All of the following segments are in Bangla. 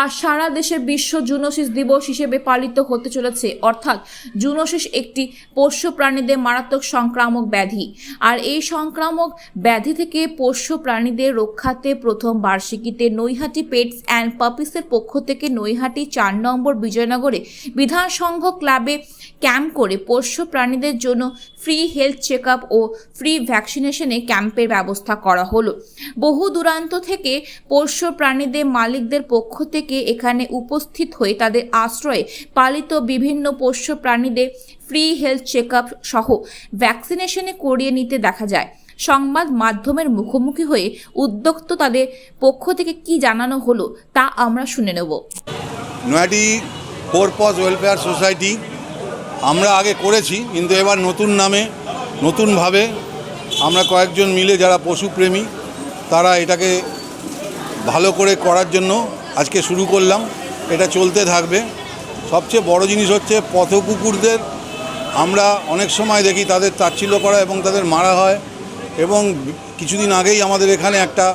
আর সারা দেশে বিশ্ব জুনোসিস দিবস হিসেবে পালিত হতে চলেছে। অর্থাৎ জুনোসিস একটি পোষ্য প্রাণীদের মারাত্মক সংক্রামক ব্যাধি। আর এই সংক্রামক ব্যাধি থেকে পোষ্য প্রাণীদের রক্ষাতে প্রথম বার্ষিকীতে নৈহাটি পেটস অ্যান্ড পাপিসের পক্ষ থেকে নৈহাটি চার নম্বর বিজয়নগরে বিধানসংঘ ক্লাবে ক্যাম্প করে পোষ্য প্রাণীদের জন্য ফ্রি হেলথ চেক ও ফ্রি ভ্যাকসিনেশনে ক্যাম্পের ব্যবস্থা করা হলো। বহু দূরান্ত থেকে পোষ্য প্রাণীদের মালিকদের পক্ষ থেকে এখানে উপস্থিত হয়ে তাদের আশ্রয়ে পালিত বিভিন্ন পোষ্য প্রাণীদের ফ্রি হেলথ চেক সহ ভ্যাকসিনেশনে করিয়ে নিতে দেখা যায়। সংবাদ মাধ্যমের মুখোমুখি হয়ে উদ্যোক্ত তাদের পক্ষ থেকে কি জানানো হলো তা আমরা শুনে নেব। নয়াটি ফোরপজ ওয়েলফেয়ার সোসাইটি আমরা আগে করেছি, কিন্তু এবার নতুন নামে, নতুনভাবে আমরা কয়েকজন মিলে যারা পশুপ্রেমী, তারা এটাকে ভালো করে করার জন্য আজকে শুরু করলাম। এটা চলতে থাকবে। সবচেয়ে বড় জিনিস হচ্ছে পথ কুকুরদের আমরা অনেক সময় দেখি তাদের তাচ্ছিল্য করা এবং তাদের মারা হয় এবং কিছুদিন আগেই আমাদের এখানে একটা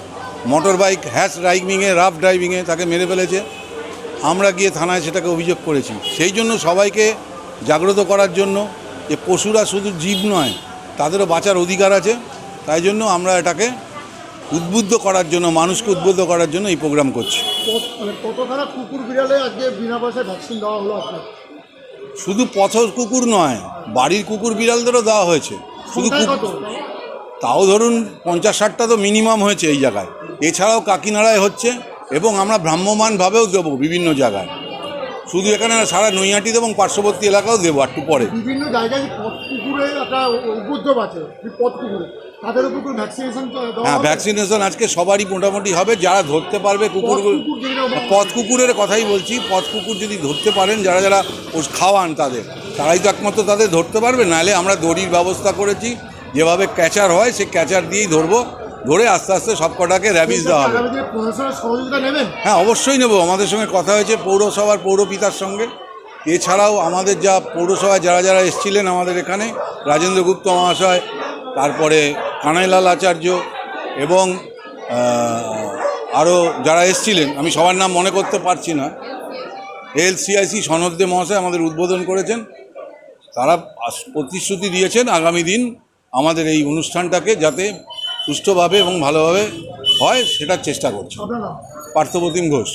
মোটর বাইক হ্যাশ ড্রাইভিংয়ে, রাফ ড্রাইভিংয়ে তাকে মেরে ফেলেছে। আমরা গিয়ে থানায় সেটাকে অভিযোগ করেছি। সেই জন্য সবাইকে জাগ্রত করার জন্য যে পশুরা শুধু জীব নয় তাদেরও বাঁচার অধিকার আছে। তাই জন্য আমরা এটাকে উদ্বুদ্ধ করার জন্য মানুষকে উদ্বুদ্ধ করার জন্য এই প্রোগ্রাম করছি। মানে কতখানা কুকুর বিড়ালে আজকে বিনা পয়সায় ভ্যাকসিন দেওয়া হলো শুধু পথ কুকুর নয় বাড়ির কুকুর বিড়ালদেরও দেওয়া হয়েছে। শুধু তাও ধরুন পঞ্চাশ ষাটটা তো মিনিমাম হয়েছে এই জায়গায়। এছাড়াও কাকিনাড়ায় হচ্ছে এবং আমরা ভ্রাম্যমানভাবেও দেবো বিভিন্ন জায়গায়। শুধু এখানে না সারা নৈহাটিতে এবং পার্শ্ববর্তী এলাকাও দেবো একটু পরে। বিভিন্ন জায়গায় পথ কুকুরে একটা উপদ্রব আছে পথ কুকুরে তাদের উপর ভ্যাকসিনেশন হ্যাঁ ভ্যাকসিনেশন আজকে সবারই মোটামুটি হবে যারা ধরতে পারবে কুকুর পথ পথ কুকুরের কথাই বলছি পথ কুকুর যদি ধরতে পারেন যারা যারা খাওয়ান তাদের তারাই তো একমাত্র তাদের ধরতে পারবে নাহলে আমরা দড়ির ব্যবস্থা করেছি যেভাবে ক্যাচার হয় সে ক্যাচার দিয়েই ধরবো। ধরে আস্তে আস্তে সব কটাকে র্যাবিস দেওয়া হবে। হ্যাঁ অবশ্যই নেব। আমাদের সঙ্গে কথা হয়েছে পৌরসভার পৌরপিতার সঙ্গে। এছাড়াও আমাদের যা পৌরসভায় যারা যারা এসছিলেন আমাদের এখানে রাজেন্দ্র গুপ্ত মহাশয় তারপরে কানাইলাল আচার্য এবং আরও যারা এসছিলেন আমি সবার নাম মনে করতে পারছি না। এল সিআইসি সনদে মহাশয় আমাদের উদ্বোধন করেছেন। তারা প্রতিশ্রুতি দিয়েছেন আগামী দিন আমাদের এই অনুষ্ঠানটাকে যাতে সুষ্ঠুভাবে এবং ভালোভাবে হয় সেটার চেষ্টা করছি। পার্থপ্রতিম ঘোষ।